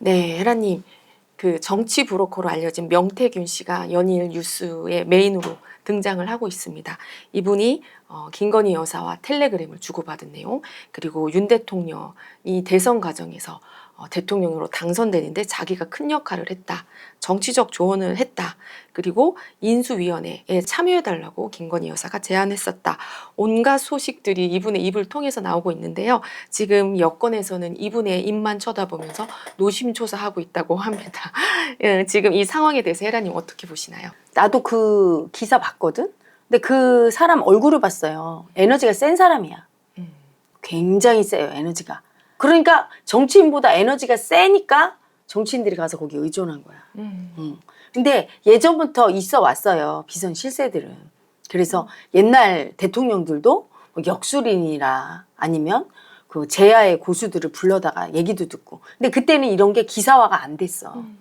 네, 헤라님. 그 정치 브로커로 알려진 명태균 씨가 연일 뉴스의 메인으로 등장을 하고 있습니다. 이분이 어, 김건희 여사와 텔레그램을 주고받은 내용, 그리고 윤 대통령이 대선 과정에서 어, 대통령으로 당선되는데 자기가 큰 역할을 했다. 정치적 조언을 했다. 그리고 인수위원회에 참여해달라고 김건희 여사가 제안했었다. 온갖 소식들이 이분의 입을 통해서 나오고 있는데요. 지금 여권에서는 이분의 입만 쳐다보면서 노심초사하고 있다고 합니다. 예, 지금 이 상황에 대해서 혜라님 어떻게 보시나요? 나도 그 기사 봤거든? 근데 그 사람 얼굴을 봤어요. 에너지가 센 사람이야. 음. 굉장히 세요, 에너지가. 그러니까 정치인보다 에너지가 세니까 정치인들이 가서 거기 의존한 거야. 음. 음. 근데 예전부터 있어 왔어요. 비선 실세들은. 그래서 옛날 대통령들도 뭐 역술인이라 아니면 그 제야의 고수들을 불러다가 얘기도 듣고. 근데 그때는 이런 게 기사화가 안 됐어. 음.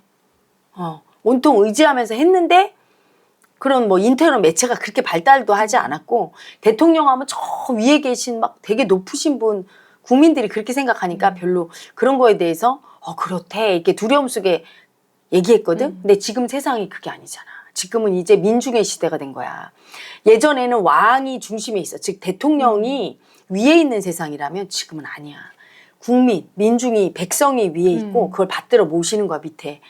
어, 온통 의지하면서 했는데 그런 뭐 인터넷 매체가 그렇게 발달도 하지 않았고 대통령 하면 저 위에 계신 막 되게 높으신 분 국민들이 그렇게 생각하니까 별로 그런 거에 대해서 어 그렇대 이렇게 두려움 속에 얘기했거든. 음. 근데 지금 세상이 그게 아니잖아. 지금은 이제 민중의 시대가 된 거야. 예전에는 왕이 중심에 있어. 즉 대통령이 위에 있는 세상이라면 지금은 아니야. 국민, 민중이 백성이 위에 있고 음. 그걸 받들어 모시는 거야 밑에.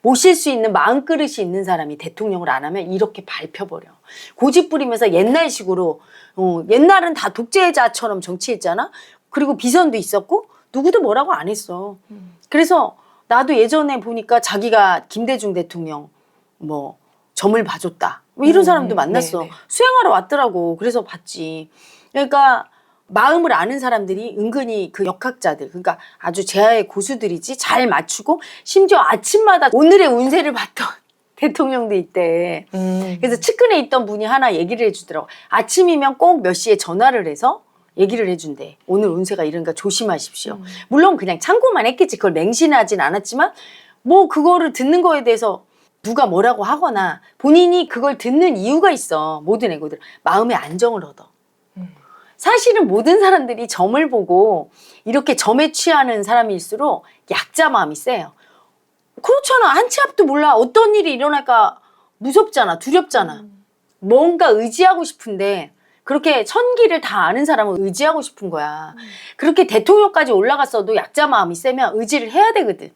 모실 수 있는 마음그릇이 있는 사람이 대통령을 안 하면 이렇게 밟혀버려. 고집 부리면서 옛날식으로 어, 옛날은 다 독재자처럼 정치했잖아. 그리고 비선도 있었고 누구도 뭐라고 안 했어. 음. 그래서 나도 예전에 보니까 자기가 김대중 대통령 뭐 점을 봐줬다. 뭐 이런 음, 사람도 만났어. 네, 네. 수행하러 왔더라고. 그래서 봤지. 그러니까 마음을 아는 사람들이 은근히 그 역학자들, 그러니까 아주 제아의 고수들이지 잘 맞추고 심지어 아침마다 오늘의 운세를 봤던 대통령도 있대. 음. 그래서 측근에 있던 분이 하나 얘기를 해주더라고. 아침이면 꼭 몇 시에 전화를 해서 얘기를 해준대. 오늘 운세가 이러니까 조심하십시오. 음. 물론 그냥 참고만 했겠지. 그걸 맹신하진 않았지만 뭐 그거를 듣는 거에 대해서 누가 뭐라고 하거나 본인이 그걸 듣는 이유가 있어. 모든 애고들 마음의 안정을 얻어. 음. 사실은 모든 사람들이 점을 보고 이렇게 점에 취하는 사람일수록 약자 마음이 세요. 그렇잖아. 한 치 앞도 몰라. 어떤 일이 일어날까 무섭잖아. 두렵잖아. 음. 뭔가 의지하고 싶은데 그렇게 천기를 다 아는 사람은 의지하고 싶은 거야. 그렇게 대통령까지 올라갔어도 약자 마음이 세면 의지를 해야 되거든.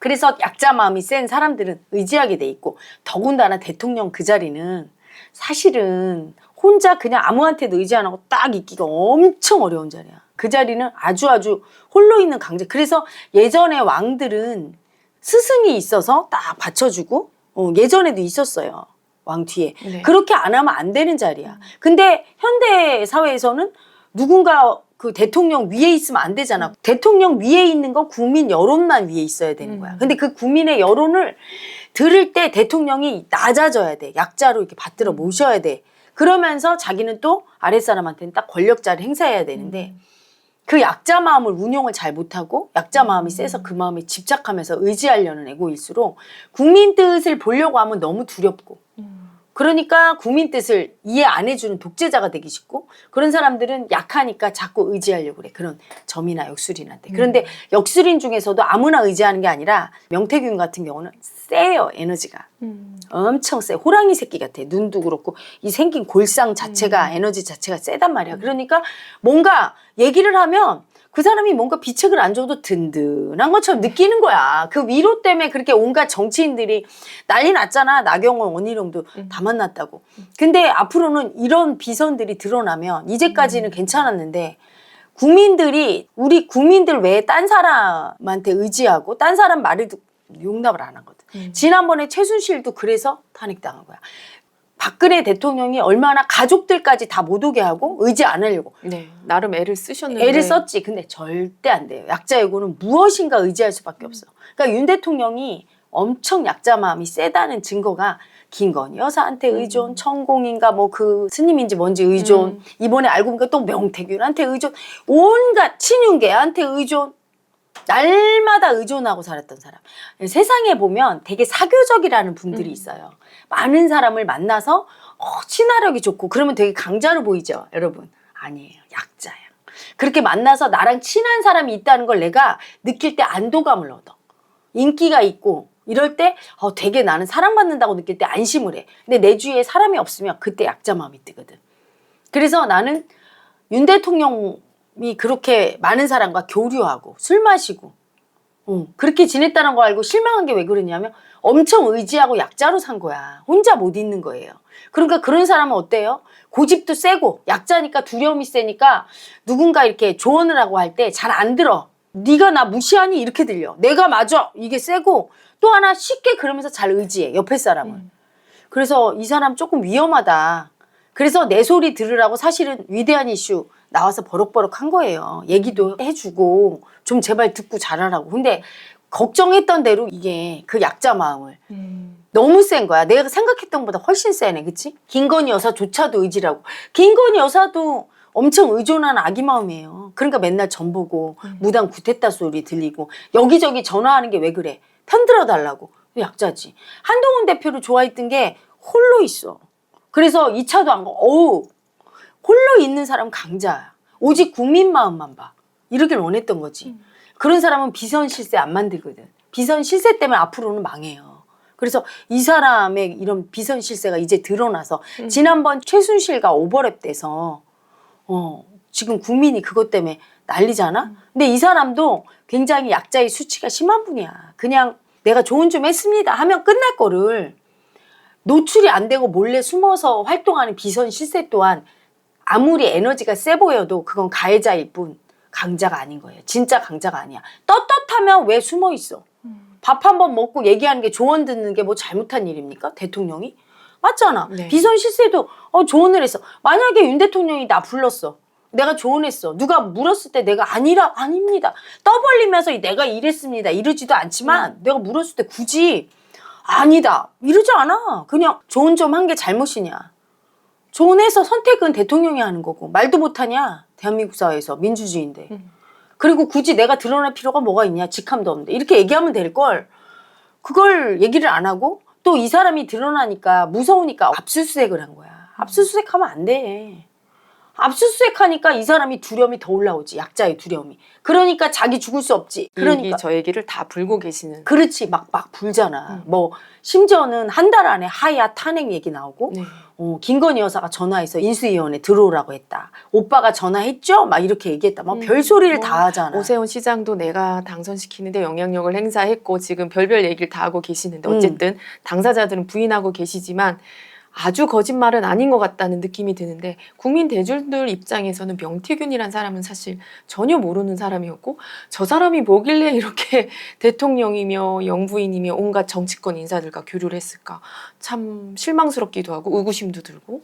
그래서 약자 마음이 센 사람들은 의지하게 돼 있고 더군다나 대통령 그 자리는 사실은 혼자 그냥 아무한테도 의지 안 하고 딱 있기가 엄청 어려운 자리야. 그 자리는 아주 아주 홀로 있는 강제. 그래서 예전에 왕들은 스승이 있어서 딱 받쳐주고 어, 예전에도 있었어요. 왕 뒤에. 네. 그렇게 안 하면 안 되는 자리야. 근데 현대 사회에서는 누군가 그 대통령 위에 있으면 안 되잖아. 대통령 위에 있는 건 국민 여론만 위에 있어야 되는 거야. 음. 근데 그 국민의 여론을 들을 때 대통령이 낮아져야 돼. 약자로 이렇게 받들어 모셔야 돼. 그러면서 자기는 또 아랫사람한테는 딱 권력자를 행사해야 되는데 그 약자 마음을 운용을 잘 못하고 약자 마음이 세서 그 마음에 집착하면서 의지하려는 애고일수록 국민 뜻을 보려고 하면 너무 두렵고 음. 그러니까 국민 뜻을 이해 안 해주는 독재자가 되기 쉽고 그런 사람들은 약하니까 자꾸 의지하려고 그래. 그런 점이나 역술인한테. 그런데 역술인 중에서도 아무나 의지하는 게 아니라 명태균 같은 경우는 세요 에너지가. 음. 엄청 세. 호랑이 새끼 같아. 눈도 그렇고 이 생긴 골상 자체가 에너지 자체가 세단 말이야. 그러니까 뭔가 얘기를 하면 그 사람이 뭔가 비책을 안 줘도 든든한 것처럼 느끼는 거야. 그 위로 때문에 그렇게 온갖 정치인들이 난리 났잖아. 나경원, 원희룡도 음. 다 만났다고. 근데 앞으로는 이런 비선들이 드러나면 이제까지는 괜찮았는데 국민들이 우리 국민들 외에 딴 사람한테 의지하고 딴 사람 말을 듣고 용납을 안 하거든. 음. 지난번에 최순실도 그래서 탄핵당한 거야. 박근혜 대통령이 얼마나 가족들까지 다 못 오게 하고 의지 안 하려고 네, 나름 애를 쓰셨는데 애를 썼지. 근데 절대 안 돼요. 약자 예고는 무엇인가 의지할 수밖에 없어. 그러니까 윤 대통령이 엄청 약자 마음이 세다는 증거가 김건희 여사한테 의존, 천공인가 뭐 그 스님인지 뭔지 의존, 음. 이번에 알고 보니까 또 명태균한테 의존, 온갖 친윤계한테 의존, 날마다 의존하고 살았던 사람. 세상에 보면 되게 사교적이라는 분들이 음. 있어요. 많은 사람을 만나서 어, 친화력이 좋고 그러면 되게 강자로 보이죠, 여러분. 아니에요. 약자야. 그렇게 만나서 나랑 친한 사람이 있다는 걸 내가 느낄 때 안도감을 얻어. 인기가 있고 이럴 때 어, 되게 나는 사랑받는다고 느낄 때 안심을 해. 근데 내 주위에 사람이 없으면 그때 약자 마음이 뜨거든. 그래서 나는 윤 대통령 이 그렇게 많은 사람과 교류하고 술 마시고 어, 그렇게 지냈다는 거 알고 실망한 게 왜 그러냐면 엄청 의지하고 약자로 산 거야. 혼자 못 있는 거예요. 그러니까 그런 사람은 어때요? 고집도 세고 약자니까 두려움이 세니까 누군가 이렇게 조언을 하고 할 때 잘 안 들어. 네가 나 무시하니 이렇게 들려. 내가 맞아. 이게 세고 또 하나 쉽게 그러면서 잘 의지해. 옆에 사람을. 그래서 이 사람 조금 위험하다. 그래서 내 소리 들으라고 사실은 위대한 이슈 나와서 버럭버럭 한 거예요. 얘기도 해주고 좀 제발 듣고 잘하라고. 근데 걱정했던 대로 이게 그 약자 마음을 너무 센 거야. 내가 생각했던 것보다 훨씬 세네. 그치? 김건희 여사조차도 의지라고. 김건희 여사도 엄청 의존한 아기 마음이에요. 그러니까 맨날 전 보고 무당 구태타 소리 들리고 여기저기 전화하는 게 왜 그래? 편들어 달라고. 약자지. 한동훈 대표를 좋아했던 게 홀로 있어. 그래서 2차도 안 가. 어우, 홀로 있는 사람 강자야. 오직 국민 마음만 봐. 이러길 원했던 거지. 그런 사람은 비선 실세 안 만들거든. 비선 실세 때문에 앞으로는 망해요. 그래서 이 사람의 이런 비선 실세가 이제 드러나서 지난번 최순실과 오버랩 돼서 어, 지금 국민이 그것 때문에 난리잖아? 근데 이 사람도 굉장히 약자의 수치가 심한 분이야. 그냥 내가 조언 좀 했습니다 하면 끝날 거를 노출이 안 되고 몰래 숨어서 활동하는 비선 실세 또한 아무리 에너지가 세 보여도 그건 가해자일 뿐 강자가 아닌 거예요. 진짜 강자가 아니야. 떳떳하면 왜 숨어 있어? 밥 한 번 먹고 얘기하는 게 조언 듣는 게 뭐 잘못한 일입니까? 대통령이? 맞잖아. 네. 비선 실세도 어, 조언을 했어. 만약에 윤 대통령이 나 불렀어. 내가 조언했어. 누가 물었을 때 내가 아니라 아닙니다. 떠벌리면서 내가 이랬습니다. 이러지도 않지만 내가 물었을 때 굳이 아니다. 이러지 않아. 그냥 조언 좀 한 게 잘못이냐. 조언해서 선택은 대통령이 하는 거고 말도 못하냐. 대한민국 사회에서 민주주의인데. 그리고 굳이 내가 드러날 필요가 뭐가 있냐. 직함도 없는데. 이렇게 얘기하면 될 걸. 그걸 얘기를 안 하고 또 이 사람이 드러나니까 무서우니까 압수수색을 한 거야. 압수수색하면 안 돼. 압수수색하니까 이 사람이 두려움이 더 올라오지. 약자의 두려움이. 그러니까 자기 죽을 수 없지. 그러니까 그러니까 저 얘기를 다 불고 계시는. 그렇지 막 막 불잖아. 뭐 심지어는 한 달 안에 하야 탄핵 얘기 나오고 네. 어, 김건희 여사가 전화해서 인수위원회 들어오라고 했다. 오빠가 전화했죠? 막 이렇게 얘기했다. 막 음, 별소리를 뭐, 다 하잖아. 오세훈 시장도 내가 당선시키는데 영향력을 행사했고 지금 별별 얘기를 다 하고 계시는데 음. 어쨌든 당사자들은 부인하고 계시지만 아주 거짓말은 아닌 것 같다는 느낌이 드는데 국민 대중들 입장에서는 명태균이란 사람은 사실 전혀 모르는 사람이었고 저 사람이 뭐길래 이렇게 대통령이며 영부인이며 온갖 정치권 인사들과 교류를 했을까. 참 실망스럽기도 하고 의구심도 들고.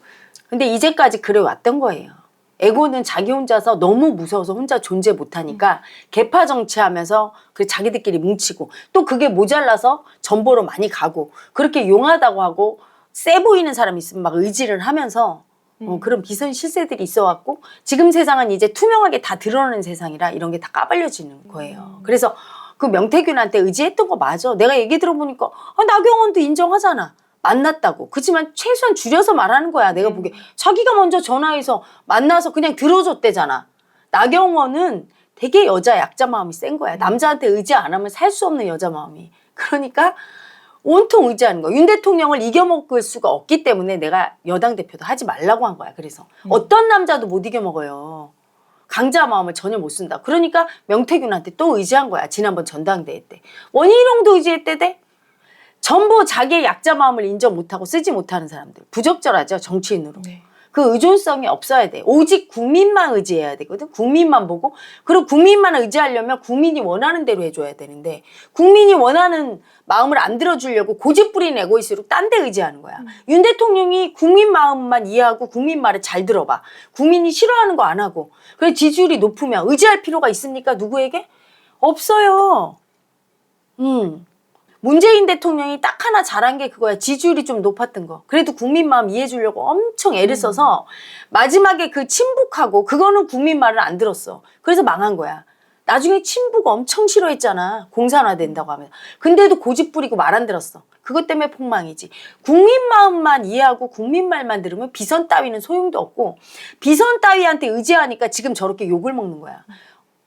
근데 이제까지 그래 왔던 거예요. 에고는 자기 혼자서 너무 무서워서 혼자 존재 못하니까 개파 정치하면서 그 자기들끼리 뭉치고 또 그게 모자라서 전보로 많이 가고 그렇게 용하다고 하고 세 보이는 사람이 있으면 막 의지를 하면서 어, 음. 그런 비선 실세들이 있어왔고 지금 세상은 이제 투명하게 다 드러나는 세상이라 이런 게 다 까발려지는 거예요. 그래서 그 명태균한테 의지했던 거 맞아. 내가 얘기 들어보니까 아, 나경원도 인정하잖아. 만났다고. 그렇지만 최소한 줄여서 말하는 거야. 내가 보기에 자기가 먼저 전화해서 만나서 그냥 들어줬대잖아. 나경원은 되게 여자 약자 마음이 센 거야. 남자한테 의지 안 하면 살 수 없는 여자 마음이. 그러니까 온통 의지하는 거야. 윤 대통령을 이겨먹을 수가 없기 때문에 내가 여당 대표도 하지 말라고 한 거야. 그래서 어떤 남자도 못 이겨먹어요. 강자 마음을 전혀 못 쓴다. 그러니까 명태균한테 또 의지한 거야. 지난번 전당대회 때. 원희룡도 의지했대대. 전부 자기의 약자 마음을 인정 못하고 쓰지 못하는 사람들. 부적절하죠. 정치인으로. 네. 그 의존성이 없어야 돼. 오직 국민만 의지해야 되거든. 국민만 보고. 그리고 국민만 의지하려면 국민이 원하는 대로 해줘야 되는데 국민이 원하는 마음을 안 들어주려고 고집 부린 에고이스로 딴 데 의지하는 거야. 윤 대통령이 국민 마음만 이해하고 국민 말을 잘 들어봐. 국민이 싫어하는 거 안 하고. 그래 지지율이 높으면 의지할 필요가 있습니까? 누구에게? 없어요. 음. 문재인 대통령이 딱 하나 잘한 게 그거야. 지지율이 좀 높았던 거. 그래도 국민 마음 이해해 주려고 엄청 애를 써서 마지막에 그 친북하고 그거는 국민 말을 안 들었어. 그래서 망한 거야. 나중에 친북 엄청 싫어했잖아. 공산화 된다고 하면. 근데도 고집 부리고 말 안 들었어. 그것 때문에 폭망이지. 국민 마음만 이해하고 국민 말만 들으면 비선 따위는 소용도 없고 비선 따위한테 의지하니까 지금 저렇게 욕을 먹는 거야.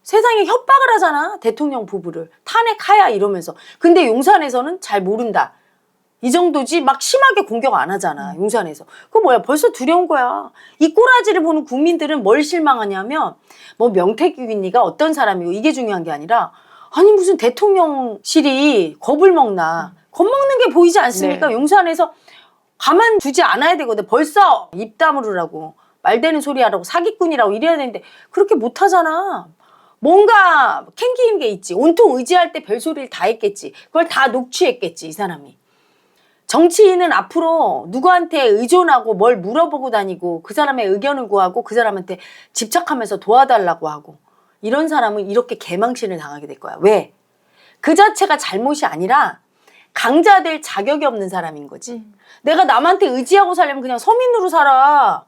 세상에 협박을 하잖아. 대통령 부부를. 탄핵하야 이러면서. 근데 용산에서는 잘 모른다. 이 정도지 막 심하게 공격 안 하잖아. 용산에서. 그거 뭐야? 벌써 두려운 거야. 이 꼬라지를 보는 국민들은 뭘 실망하냐면 뭐 명태균이가 어떤 사람이고 이게 중요한 게 아니라 아니 무슨 대통령실이 겁을 먹나. 겁먹는 게 보이지 않습니까? 네. 용산에서 가만 두지 않아야 되거든. 벌써 입 다물으라고 말 되는 소리 하라고 사기꾼이라고 이래야 되는데 그렇게 못 하잖아. 뭔가 캥기는 게 있지. 온통 의지할 때 별소리를 다 했겠지. 그걸 다 녹취했겠지, 이 사람이. 정치인은 앞으로 누구한테 의존하고 뭘 물어보고 다니고 그 사람의 의견을 구하고 그 사람한테 집착하면서 도와달라고 하고 이런 사람은 이렇게 개망신을 당하게 될 거야. 왜? 그 자체가 잘못이 아니라 강자 될 자격이 없는 사람인 거지. 음. 내가 남한테 의지하고 살려면 그냥 서민으로 살아.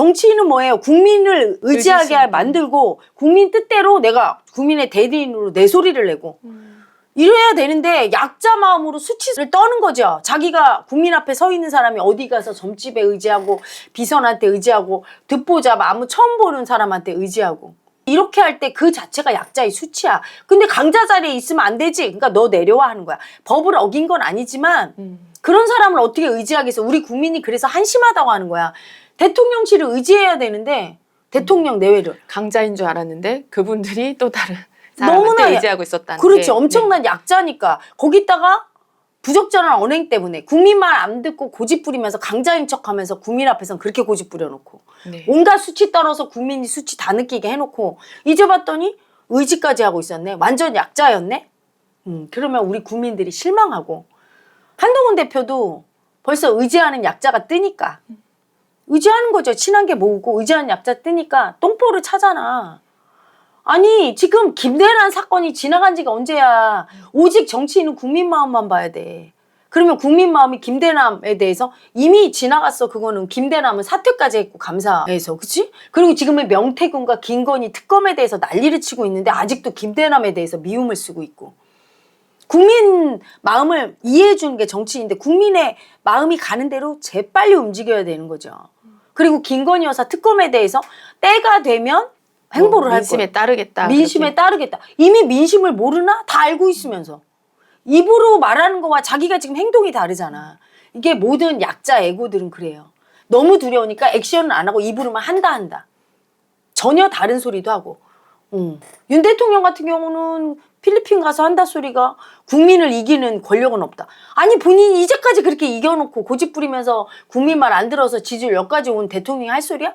정치인은 뭐예요? 국민을 의지하게 의지심. 만들고 국민 뜻대로 내가 국민의 대리인으로 내 소리를 내고 음. 이래야 되는데 약자 마음으로 수치를 떠는 거죠. 자기가 국민 앞에 서 있는 사람이 어디 가서 점집에 의지하고 비선한테 의지하고 듣보잡 아무 처음 보는 사람한테 의지하고 이렇게 할 때 그 자체가 약자의 수치야. 근데 강자 자리에 있으면 안 되지. 그러니까 너 내려와 하는 거야. 법을 어긴 건 아니지만 음. 그런 사람을 어떻게 의지하겠어? 우리 국민이 그래서 한심하다고 하는 거야. 대통령실을 의지해야 되는데 대통령 내외를 강자인 줄 알았는데 그분들이 또 다른 사람한테 너무나 의지하고 있었다는 그렇지 게. 엄청난 약자니까 거기다가 부적절한 언행 때문에 국민 말 안 듣고 고집 부리면서 강자인 척하면서 국민 앞에선 그렇게 고집 부려놓고 네. 네. 온갖 수치 떨어서 국민이 수치 다 느끼게 해놓고 이제 봤더니 의지까지 하고 있었네 완전 약자였네 음, 그러면 우리 국민들이 실망하고 한동훈 대표도 벌써 의지하는 약자가 뜨니까 의지하는 거죠. 친한 게 모으고 의지하는 약자 뜨니까 똥포를 차잖아. 아니 지금 김대란 사건이 지나간 지가 언제야? 오직 정치인은 국민 마음만 봐야 돼. 그러면 국민 마음이 김대남에 대해서 이미 지나갔어. 그거는 김대남은 사퇴까지 했고 감사해서. 그치? 그리고 지금은 명태균과 김건희 특검에 대해서 난리를 치고 있는데 아직도 김대남에 대해서 미움을 쓰고 있고. 국민 마음을 이해해 주는 게 정치인인데 국민의 마음이 가는 대로 재빨리 움직여야 되는 거죠. 그리고 김건희 여사 특검에 대해서 때가 되면 행보를 할 민심에 거예요. 따르겠다. 민심에 그렇게. 따르겠다. 이미 민심을 모르나? 다 알고 있으면서. 입으로 말하는 거와 자기가 지금 행동이 다르잖아. 이게 모든 약자 애고들은 그래요. 너무 두려우니까 액션을 안 하고 입으로만 한다 한다. 전혀 다른 소리도 하고. 음. 윤 대통령 같은 경우는 필리핀 가서 한다 소리가 국민을 이기는 권력은 없다. 아니 본인이 이제까지 그렇게 이겨놓고 고집 부리면서 국민 말 안 들어서 지지율 여기까지 온 대통령이 할 소리야?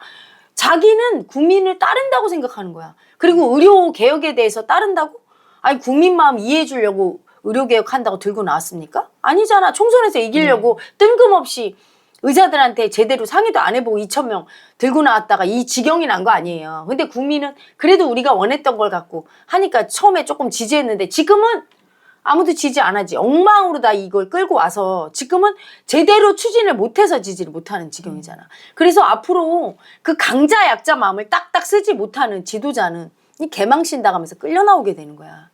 자기는 국민을 따른다고 생각하는 거야. 그리고 의료 개혁에 대해서 따른다고? 아니 국민 마음 이해해 주려고 의료 개혁 한다고 들고 나왔습니까? 아니잖아. 총선에서 이기려고 뜬금없이 의사들한테 제대로 상의도 안 해보고 2천 명 들고 나왔다가 이 지경이 난 거 아니에요. 근데 국민은 그래도 우리가 원했던 걸 갖고 하니까 처음에 조금 지지했는데 지금은 아무도 지지 안 하지. 엉망으로 다 이걸 끌고 와서 지금은 제대로 추진을 못해서 지지를 못하는 지경이잖아. 그래서 앞으로 그 강자 약자 마음을 딱딱 쓰지 못하는 지도자는 이 개망신 당하면서 끌려 나오게 되는 거야.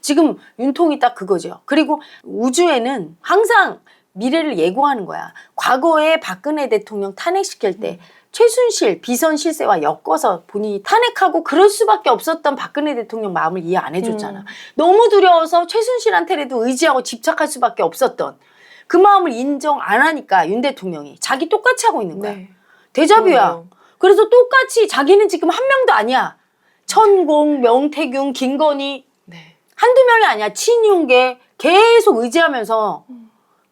지금 윤통이 딱 그거죠. 그리고 우주에는 항상 미래를 예고하는 거야. 과거에 박근혜 대통령 탄핵시킬 때 최순실 비선 실세와 엮어서 본인이 탄핵하고 그럴 수밖에 없었던 박근혜 대통령 마음을 이해 안 해줬잖아. 음. 너무 두려워서 최순실한테라도 의지하고 집착할 수밖에 없었던 그 마음을 인정 안 하니까 윤 대통령이 자기 똑같이 하고 있는 거야. 네. 대자뷰야. 그러네요. 그래서 똑같이 자기는 지금 한 명도 아니야. 천공, 명태균, 김건희 네. 한두 명이 아니야. 친윤계 계속 의지하면서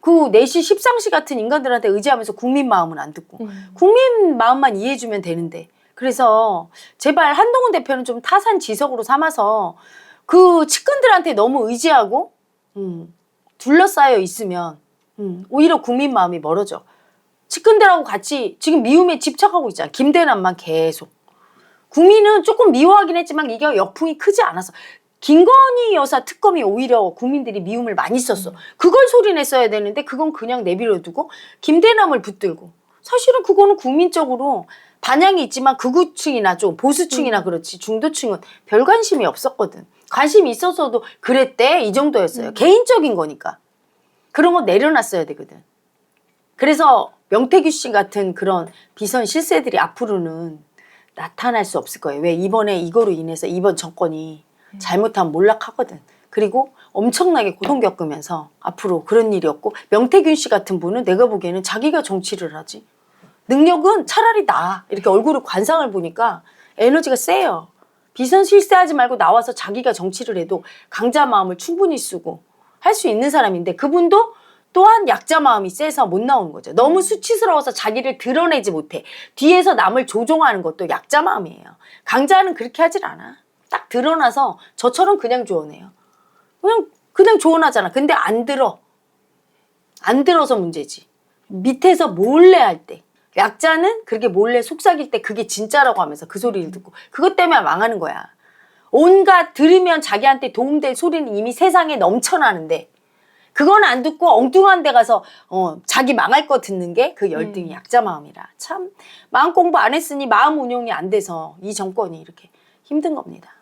그 4시 십상시 같은 인간들한테 의지하면서 국민 마음은 안 듣고 음. 국민 마음만 이해해주면 되는데 그래서 제발 한동훈 대표는 좀 타산 지석으로 삼아서 그 측근들한테 너무 의지하고 음, 둘러싸여 있으면 음, 오히려 국민 마음이 멀어져. 측근들하고 같이 지금 미움에 집착하고 있잖아. 김대남만 계속. 국민은 조금 미워하긴 했지만 이게 역풍이 크지 않아서 김건희 여사 특검이 오히려 국민들이 미움을 많이 썼어. 그걸 소리냈어야 되는데 그건 그냥 내버려두고 김대남을 붙들고 사실은 그거는 국민적으로 반향이 있지만 극우층이나 좀 보수층이나 그렇지 중도층은 별 관심이 없었거든. 관심이 있었어도 그랬대 이 정도였어요. 개인적인 거니까 그런 거 내려놨어야 되거든. 그래서 명태규 씨 같은 그런 비선 실세들이 앞으로는 나타날 수 없을 거예요. 왜 이번에 이거로 인해서 이번 정권이 잘못하면 몰락하거든. 그리고 엄청나게 고통 겪으면서 앞으로 그런 일이 없고 명태균 씨 같은 분은 내가 보기에는 자기가 정치를 하지. 능력은 차라리 나. 이렇게 얼굴을 관상을 보니까 에너지가 세요. 비선 실세하지 말고 나와서 자기가 정치를 해도 강자 마음을 충분히 쓰고 할 수 있는 사람인데 그분도 또한 약자 마음이 세서 못 나오는 거죠. 너무 수치스러워서 자기를 드러내지 못해. 뒤에서 남을 조종하는 것도 약자 마음이에요. 강자는 그렇게 하질 않아. 딱 드러나서 저처럼 그냥 조언해요. 그냥 그냥 조언하잖아. 근데 안 들어. 안 들어서 문제지. 밑에서 몰래 할 때. 약자는 그렇게 몰래 속삭일 때 그게 진짜라고 하면서 그 소리를 듣고 그것 때문에 망하는 거야. 온갖 들으면 자기한테 도움될 소리는 이미 세상에 넘쳐나는데 그건 안 듣고 엉뚱한 데 가서 어, 자기 망할 거 듣는 게 그 열등이 약자 마음이라 참 마음 공부 안 했으니 마음 운용이 안 돼서 이 정권이 이렇게 힘든 겁니다.